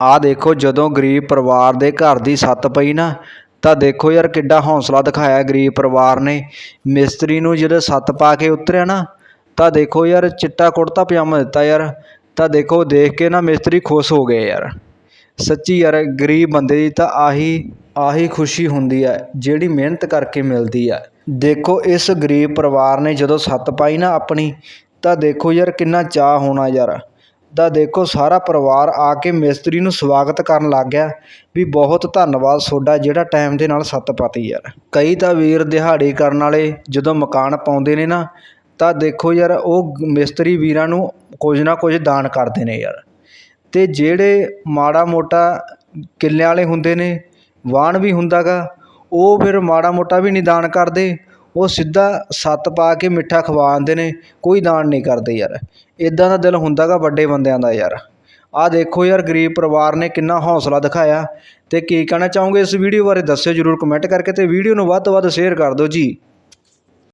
ਆਹ ਦੇਖੋ, ਜਦੋਂ ਗਰੀਬ ਪਰਿਵਾਰ ਦੇ ਘਰ ਦੀ ਛੱਤ ਪਈ ਨਾ, ਤਾਂ ਦੇਖੋ ਯਾਰ ਕਿੱਡਾ ਹੌਸਲਾ ਦਿਖਾਇਆ ਗਰੀਬ ਪਰਿਵਾਰ ਨੇ। ਮਿਸਤਰੀ ਨੂੰ ਜਦੋਂ ਛੱਤ ਪਾ ਕੇ ਉਤਰਿਆ ਨਾ, ਤਾਂ ਦੇਖੋ ਯਾਰ ਚਿੱਟਾ ਕੁੜਤਾ ਪਜਾਮਾ ਦਿੱਤਾ ਯਾਰ। ਤਾਂ ਦੇਖੋ, ਦੇਖ ਕੇ ਨਾ ਮਿਸਤਰੀ ਖੁਸ਼ ਹੋ ਗਏ ਯਾਰ। ਸੱਚੀ ਯਾਰ, ਗਰੀਬ ਬੰਦੇ ਦੀ ਤਾਂ ਆਹੀ ਆਹੀ ਖੁਸ਼ੀ ਹੁੰਦੀ ਹੈ ਜਿਹੜੀ ਮਿਹਨਤ ਕਰਕੇ ਮਿਲਦੀ ਹੈ ਦੇਖੋ, ਇਸ ਗਰੀਬ ਪਰਿਵਾਰ ਨੇ ਜਦੋਂ ਛੱਤ ਪਾਈ ਨਾ ਆਪਣੀ, ਤਾਂ ਦੇਖੋ ਯਾਰ ਕਿੰਨਾ ਚਾਅ ਹੋਣਾ ਯਾਰ। ਦਾ ਦੇਖੋ ਸਾਰਾ ਪਰਿਵਾਰ ਆ ਕੇ ਮਿਸਤਰੀ ਨੂੰ ਸਵਾਗਤ ਕਰਨ ਲੱਗ ਗਿਆ। ਵੀ ਬਹੁਤ ਧੰਨਵਾਦ ਤੁਹਾਡਾ ਜਿਹੜਾ ਟਾਈਮ ਦੇ ਨਾਲ ਛੱਤ ਪਾਤੀ ਯਾਰ। ਕਈ ਤਾਂ ਵੀਰ ਦਿਹਾੜੀ ਕਰਨ ਵਾਲੇ ਜਦੋਂ ਮਕਾਨ ਪਾਉਂਦੇ ਨੇ ਨਾ, ਤਾਂ ਦੇਖੋ ਯਾਰ ਉਹ ਮਿਸਤਰੀ ਵੀਰਾਂ ਨੂੰ ਕੁਝ ਨਾ ਕੁਝ ਦਾਨ ਕਰਦੇ ਨੇ ਯਾਰ। ਅਤੇ ਜਿਹੜੇ ਮਾੜਾ ਮੋਟਾ ਕਿੱਲਿਆਂ ਵਾਲੇ ਹੁੰਦੇ ਨੇ, ਵਾਹਣ ਵੀ ਹੁੰਦਾ ਗਾ ਉਹ ਫਿਰ ਮਾੜਾ ਮੋਟਾ ਵੀ ਨਹੀਂ ਦਾਨ ਕਰਦੇ। ਉਹ ਸਿੱਧਾ ਸੱਤ ਪਾ ਕੇ ਮਿੱਠਾ ਖਵਾ ਦਿੰਦੇ ਨੇ, ਕੋਈ ਦਾਨ ਨਹੀਂ ਕਰਦੇ ਯਾਰ। ਇੱਦਾਂ ਦਾ ਦਿਲ ਹੁੰਦਾ ਗਾ ਵੱਡੇ ਬੰਦਿਆਂ ਦਾ ਯਾਰ। ਆਹ ਦੇਖੋ ਯਾਰ, ਗਰੀਬ ਪਰਿਵਾਰ ਨੇ ਕਿੰਨਾ ਹੌਸਲਾ ਦਿਖਾਇਆ। ਅਤੇ ਕੀ ਕਹਿਣਾ ਚਾਹੋਗੇ ਇਸ ਵੀਡੀਓ ਬਾਰੇ, ਦੱਸਿਓ ਜ਼ਰੂਰ ਕਮੈਂਟ ਕਰਕੇ ਅਤੇ ਵੀਡੀਓ ਨੂੰ ਵੱਧ ਤੋਂ ਵੱਧ ਸ਼ੇਅਰ ਕਰ ਦਿਓ ਜੀ।